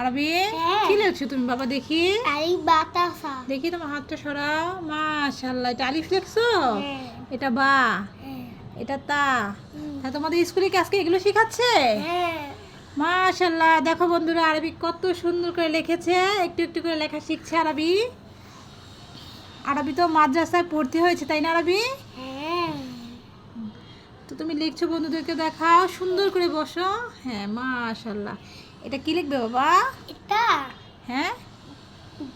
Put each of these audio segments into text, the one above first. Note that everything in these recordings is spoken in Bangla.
আরবি হ্যাঁ। কি লিখছো তুমি বাবা দেখি? এই বাতাসা। দেখি তোমার হাতটা সরাও। মাশাল্লাহ এটা আলিফ লিখছো? হ্যাঁ। এটা বা হ্যাঁ। এটা তা। তোমাদের স্কুলে কি আজকে এগুলো শেখাচ্ছে? হ্যাঁ। মাশাল্লাহ দেখো বন্ধুরা আরবি কত সুন্দর করে লিখেছে। একটু একটু করে লেখা শিখছে আরবি। আরবি তো মাদ্রাসায় পড়তে হয়েছে তাই না আরবি? হ্যাঁ। তো তুমি লিখছো বন্ধুদেরকে দেখাও সুন্দর করে বসো। হ্যাঁ মাশাল্লাহ এটা কি লিখবে বাবা? এটা হ্যাঁ?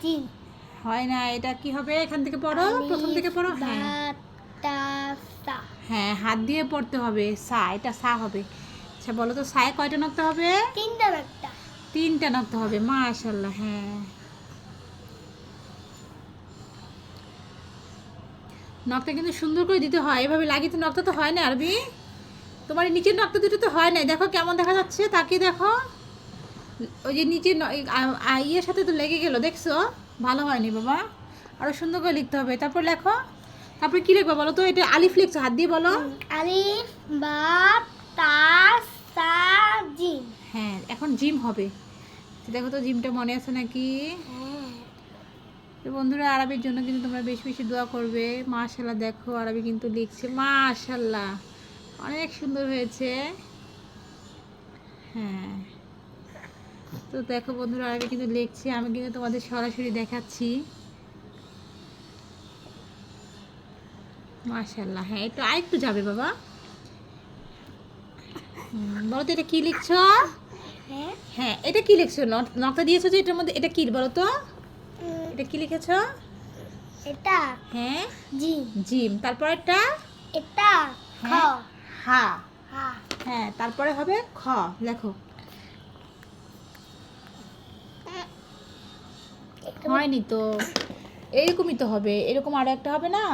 জিম হয় না এটা কি হবে? এখান থেকে পড়ো প্রথম থেকে পড়ো হ্যাঁ। হ্যাঁ হাত দিয়ে পড়তে হবে সা এটা সা হবে। আচ্ছা বলো তো সায় কয়টা নকতে হবে? তিনটা একটা তিনটা নকতে হবে মাশাল্লাহ হ্যাঁ। নখটা কিন্তু সুন্দর করে দিতে হয়। এভাবে লাগিয়ে তো নখটা তো হয় না আরবি। তোমার নিচের নখটা দুটো তো হয় না দেখো কেমন দেখা যাচ্ছে তাকিয়ে দেখো। ওই যে নিচের ন- এই আ- আ- ইয়ের সাথে তো লেগে গেলো দেখছ? ভালো হয়নি বাবা। আরও সুন্দর করে লিখতে হবে। তারপর লেখো। তারপরে কি লিখব বলো তো? এটা আলিফ লিখছো হাত দিয়ে বলো। আলিফ বাতাসা জিম। হ্যাঁ এখন জিম হবে। দেখো তো জিমটা মনে আছে নাকি? হ্যাঁ। তো বন্ধুরা আরবির জন্য কিন্তু তোমরা বেশি বেশি দোয়া করবে। মাশাল্লাহ দেখো আরবি কিন্তু লিখছে। মাশাল্লাহ অনেক সুন্দর হয়েছে। হ্যাঁ। তো দেখো বন্ধুরা আরবি কিন্তু লিখছে। আমি কিন্তু তোমাদের সরাসরি দেখাচ্ছি। মাশাল্লাহ হ্যাঁ একটু আরেকটু যাবে বাবা। হুম, বলো তো এটা কি লিখছো? হ্যাঁ। হ্যাঁ এটা কি লিখছো? নকটা দিয়েছ যে এটার মধ্যে এটা কি বলো তো? এটা কি লিখেছো? এটা হ্যাঁ? জিম। জিম। তারপর একটা? এটা খ। হ্যাঁ। হা। হ্যাঁ তারপরে হবে খ। লেখো। এটা হয়নি তো। এরকমই তো হবে। এরকম আরও একটা হবে না?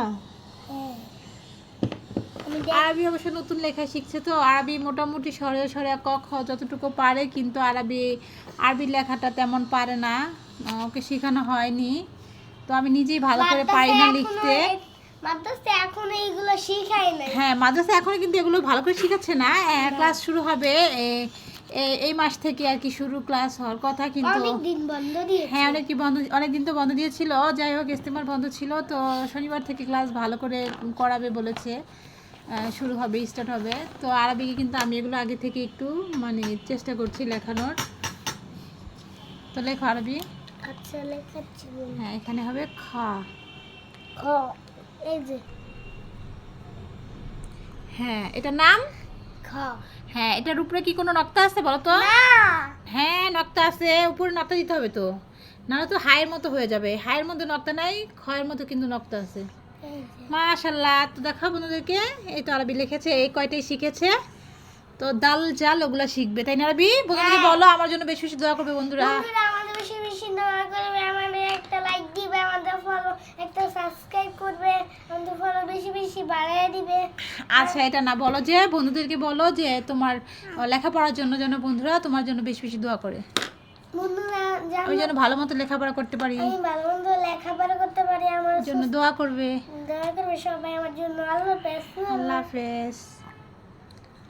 আরবি অবশ্য নতুন লেখা শিখছে তো আরবি মোটামুটি সরে সরে ক খ যতটুকু পারে কিন্তু আরবি আরবি লেখাটা তেমন পারে না ওকে শেখানো হয়নি। তো আমি নিজেই ভালো করে পারি না লিখতে। মাদ্রাসা এখন এইগুলো শিখাই নাই। হ্যাঁ মাদ্রাসা এখনও কিন্তু এগুলো ভালো করে শেখাচ্ছে না। ক্লাস শুরু হবে এই মাস থেকে আর কি শুরু ক্লাস হওয়ার কথা কিন্তু হ্যাঁ অনেক কি বন্ধ অনেক দিন তো বন্ধ দিয়েছিল। যাই হোক ইস্তেমার বন্ধ ছিল তো শনিবার থেকে ক্লাস ভালো করে করাবে বলেছে। শুরু হবে স্টার্ট হবে। তো আরবিকে কিন্তু আমি এগুলো আগে থেকে একটু মানে চেষ্টা করছি লেখানোর। তো লেখো আরবি। আচ্ছা। হ্যাঁ এখানে হবে খ। হ্যাঁ এটা নাম? খ। হ্যাঁ এটার উপরে কি কোনো নক্তা আছে বলো তো? হ্যাঁ নক্তা আছে উপরে নক্তা দিতে হবে তো। নাহলে তো হায়ের মতো হয়ে যাবে। হায়ের মধ্যে নক্তা নাই খয়ের মতো কিন্তু নক্তা আছে। মাশাল্লাহ তো দেখা বন্ধুদেরকে এই তো আরবি লিখেছে এই কয়টাই শিখেছে? তো ডাল জাল ওগুলা শিখবে তাই না আরবি? বন্ধুদেরকে বলো আমার জন্য বেশি বেশি দোয়া করবে বন্ধুরা। আমাদের বেশি বেশি দোয়া করবে আমাদের একটা লাইক দিবে আমাদের ফলো একটা সাবস্ক্রাইব করবে আমাদের ফলো বেশি বেশি বাড়িয়ে দিবে। আচ্ছা এটা না বলো যে বন্ধুদেরকে বলো যে তোমার লেখাপড়ার জন্য যেন বন্ধুরা তোমার জন্য বেশি বেশি দোয়া করে। বন্ধুরা আমি যেন ভালো মতো লেখাপড়া করতে পারি। আমি ভালো মন্দ লেখাপড়া জন্য দোয়া করবে। দোয়া করবে সবাই আমার জন্য আল্লাহ হাফেজ। আল্লাহ হাফেজ।